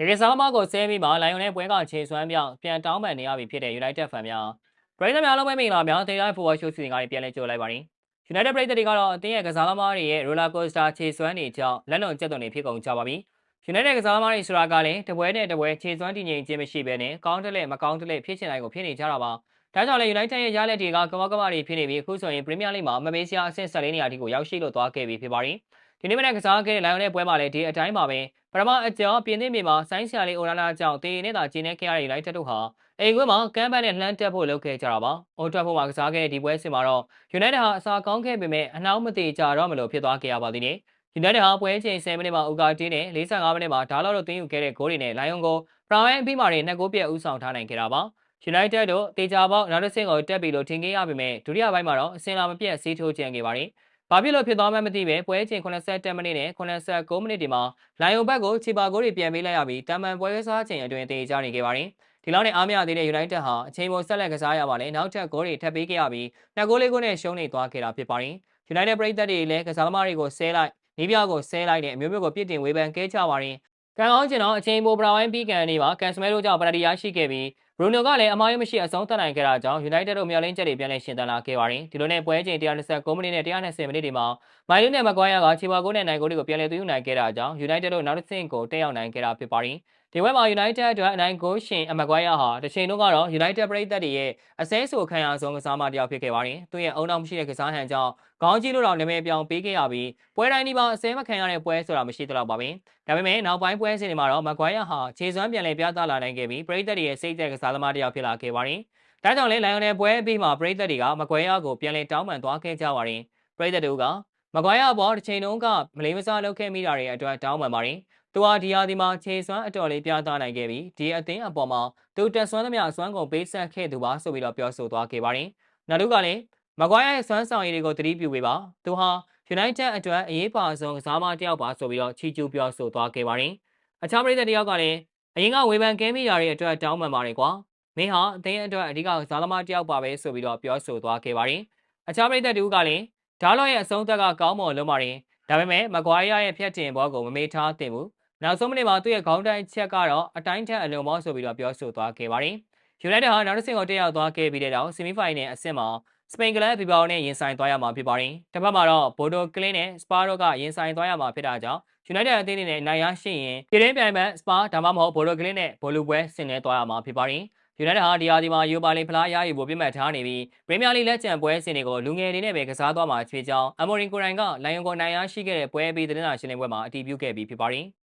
တကယ်စားသမားကိုဆဲပြီးမှလိုင်ယွန်နဲ့ပွဲကခြေစွမ်းပြောင်းပြန်တောင်းပန်နေရပြီဖြစ်တဲ့ United ဖန်များပရိသတ်များလုံးပဲမင်္ဂလာများဒေတာဖူဘောရှိုးစီစဉ်ကနေပြန်လဲကြိုလိုက်ပါရင် United ပရိသတ်တွေကတော့အသင်းရဲ့ကစားသမားတွေရဲ့ roller coaster ခြေစွမ်းတွေကြောင့်လက်လွန်ကျက်သွန်တွေဖြစ်ကုန်ကြပါပြီ United ကစားသမားတွေဆိုတာကလည်းတပွဲနဲ့တပွဲခြေစွမ်းတည်ငြိမ်ခြင်းမရှိဘဲနဲ့ကောင်းတယ်လက်မကောင်းတယ်လက်ဖြစ်ချင်တိုင်းကိုဖြစ်နေကြတာပါဒါကြောင့်လည်း United ရဲ့ရလက်တွေကကမကမတွေဖြစ်နေပြီးအခုဆိုရင် Premier League မှာမမေးစရာအဆင့်14နေရာထိကိုရောက်ရှိလို့သွားခဲ့ပြီဖြစ်ပါတယ် ဒီနေ့မနေ့ကစားခဲ့တဲ့ Lion ရဲ့ပွဲမှာလည်းဒီအတိုင်းပါပဲပထမအကြောင်းပြင်သစ်မြေမှာဆိုင်းဆရာလေးအိုလာလာကြောင့်တေးနေတာကျင်းနေခဲ့ရတဲ့ United တို့ဟာအိမ်ကွင်းမှာကမ်းပန်းနဲ့လှမ်းတက်ဖို့လုပ်ခဲ့ကြတာပါ။ Old Trafford မှာကစားခဲ့တဲ့ဒီပွဲစဉ်မှာတော့ United ဟာအစာကောင်းခဲ့ပေမဲ့အနှောင်းမသေးကြတော့မလို့ဖြစ်သွားခဲ့ရပါသေးတယ်။ United ဟာပွဲချိန်10မိနစ်မှာဥကာတီးနဲ့45မိနစ်မှာဒါလောက်တော့တင်းယူခဲ့တဲ့ဂိုးတွေနဲ့ Lion ကိုပရာဝိုင်းအပြီးမှာတွေနှစ်ဂိုးပြတ်ဦးဆောင်ထားနိုင်ခဲ့တာပါ။ United တို့တေချာပေါက်နောက်တစ်ဆင့်ကိုတက်ပြီးလို့ထင်ခဲ့ရပေမဲ့ဒုတိယပိုင်းမှာတော့အစင်လာမပြတ်စီးထိုးကျန်ခဲ့ပါတယ်။ ဘာဖြစ်လို့ဖြစ်သွားမှန်းမသိပဲပွဲချိန်87မိနစ်နဲ့89မိနစ်ဒီမှာလိုင်ယိုဘက်ကိုချီပါဂိုးတွေပြန်ပေးလိုက်ရပြီးတာမန်ပွဲစားချိန်အတွင်းတေချာနေခဲ့ပါတယ်။ဒီလောက်နဲ့အားမရသေးတဲ့ United ဟာအချိန်ပေါ်ဆက်လက်ကစားရပါနဲ့နောက်ထပ်ဂိုးတွေထပ်ပေးခဲ့ရပြီးနှစ်ဂိုးလေးကိုနဲ့ရှုံးနေသွားခဲ့တာဖြစ်ပါတယ်။ United ပရိသတ်တွေလည်းကစားသမားတွေကိုဆဲလိုက်နီးပြကိုဆဲလိုက်တဲ့အမျိုးမျိုးကိုပြစ်တင်ဝေဖန်ခဲ့ကြပါတယ်။ကံကောင်းကျင်တော့အချိန်ပေါ်ပရာဝိုင်းပြီးကန်နေပါကန်စမဲတို့ကြောင့်ပနတီရရှိခဲ့ပြီးဘ ရူနိုကလည်းအမားရမရှိအဆုံးသတ်နိုင်ခဲ့တာကြောင့် United တို့မျှော်လင့်ချက်တွေပြန်လည်ရှင်သန်လာခဲ့ပါတယ်။ဒီလိုနဲ့ပွဲချိန်129မိနစ်နဲ့120မိနစ်ဒီမှာမိုင်လူးနဲ့မကွိုင်းယာကချီပါကိုနဲ့နိုင်ကိုတွေကိုပြန်လည်သွင်းယူနိုင်ခဲ့တာကြောင့် United တို့နောက်တစ်ဆင့်ကိုတက်ရောက်နိုင်ခဲ့တာဖြစ်ပါတယ်။ ဒီပွဲမှာ United အတွက်အနိုင်ကိုရှင်အမကွိုင်းယာဟာတစ်ချိန်လုံးကတော့ United ပရိသတ်တွေရဲ့အစဲဆိုခံရဆုံးကစားမတစ်ယောက်ဖြစ်ခဲ့ပါတယ်။သူ့ရဲ့အုံနောက်မရှိတဲ့ကစားဟန်ကြောင့်ခေါင်းကြီးလို့တော့နာမည်ပြောင်းပေးခဲ့ရပြီးပွဲတိုင်းဒီမှာအစဲမခံရတဲ့ပွဲဆိုတာမရှိသလောက်ပါပဲ။ဒါပေမဲ့နောက်ပိုင်းပွဲစဉ်တွေမှာတော့မကွိုင်းယာဟာခြေစွမ်းပြန်လည်ပြသလာနိုင်ခဲ့ပြီးပရိသတ်တွေရဲ့စိတ်သက်ကစားသမားတစ်ယောက်ဖြစ်လာခဲ့ပါတယ်။ဒါကြောင့်လဲလိုင်ယွန်နယ်ပွဲအပြီးမှာပရိသတ်တွေကမကွဲရကိုပြန်လည်တောင်းပန်သွားခဲ့ကြပါတယ်။ပရိသတ်တို့ကမကွဲရဘောတစ်ချိန်လုံးကမလေးမစားလုပ်ခဲ့မိတာတွေအတွက်တောင်းပန်ပါတယ်။ သူဟာဒီဟာဒီမှာခြေစွမ်းအတော်လေးပြသနိုင်ခဲ့ပြီးဒီအသင်းအပေါ်မှာသူတက်ဆွမ်းသမျှဆွမ်းကုန်ပေးဆက်ခဲ့သူပါဆိုပြီးတော့ပြောဆိုသွားခဲ့ပါတယ်။နောက်တစ်ကလည်းမကွဲရရဲ့ဆွမ်းဆောင်ရည်တွေကိုသတိပြုပေးပါ။သူဟာ United အတွက်အရေးပါဆုံးကစားမတစ်ယောက်ပါဆိုပြီးတော့ချီးကျူးပြောဆိုသွားခဲ့ပါတယ်။အခြားပရိသတ်တယောက်ကလည်းအရင်ကဝေဖန်ကဲမိတာတွေအတွက်တောင်းပန်ပါတယ်ကွာမင်းဟာအသင်းအတွက်အဓိကဇာသမားတယောက်ပါပဲဆိုပြီးတော့ပြောဆိုသွားခဲ့ပါတယ်။အခြားပရိသတ်တူကလည်းဒါလော့ရဲ့အဆုံးသက်ကကောင်းမွန်လုံးပါတယ်။ဒါပေမဲ့မကွာရီယာရဲ့ဖျက်တင်ဘောကိုမမေ့ထားသင့်ဘူး။ နောက်ဆုံးမိနစ်မှာသူ့ရဲ့ခေါင်းတိုင်းချက်ကတော့အတိုင်းထက်အလွန်မောဆိုပြီးတော့ပြောဆိုသွားခဲ့ပါတယ်။ United ဟာနောက်တစ်ဆင့်ကိုတက်ရောက်သွားခဲ့ပြီးတဲ့နောက်ဆီမီဖိုင်နယ်အဆင့်မှာစပိန်ကလပ်ဘီဘောင်နဲ့ရင်ဆိုင်သွားရမှာဖြစ်ပါတယ်။တစ်ဖက်မှာတော့ဘိုဒိုကလင်းနဲ့စပါတို့ကရင်ဆိုင်သွားရမှာဖြစ်တာကြောင့် United အသင်းအနေနဲ့နိုင်ရရှိရင်ပြည်ရင်းပြိုင်ပွဲစပါဒါမှမဟုတ်ဘိုဒိုကလင်းနဲ့ဘောလူပွဲဆင်နွှဲသွားရမှာဖြစ်ပါတယ်။ United ဟာဒီယာဒီမှာယူပါလီဖလားရယူဖို့ပြတ်မှတ်ထားနေပြီးပရီးမီးယားလိလက်ကျန်ပွဲစဉ်တွေကိုလူငယ်တွေနဲ့ပဲကစားသွားမှာဖြစ်ကြောင်းအမိုရင်ကိုရိုင်ကလိုင်ယွန်ကိုနိုင်ရရှိခဲ့တဲ့ပွဲအပြီးသတင်းစာရှင်းလင်းပွဲမှာအတည်ပြုခဲ့ပြီးဖြစ်ပါတယ်။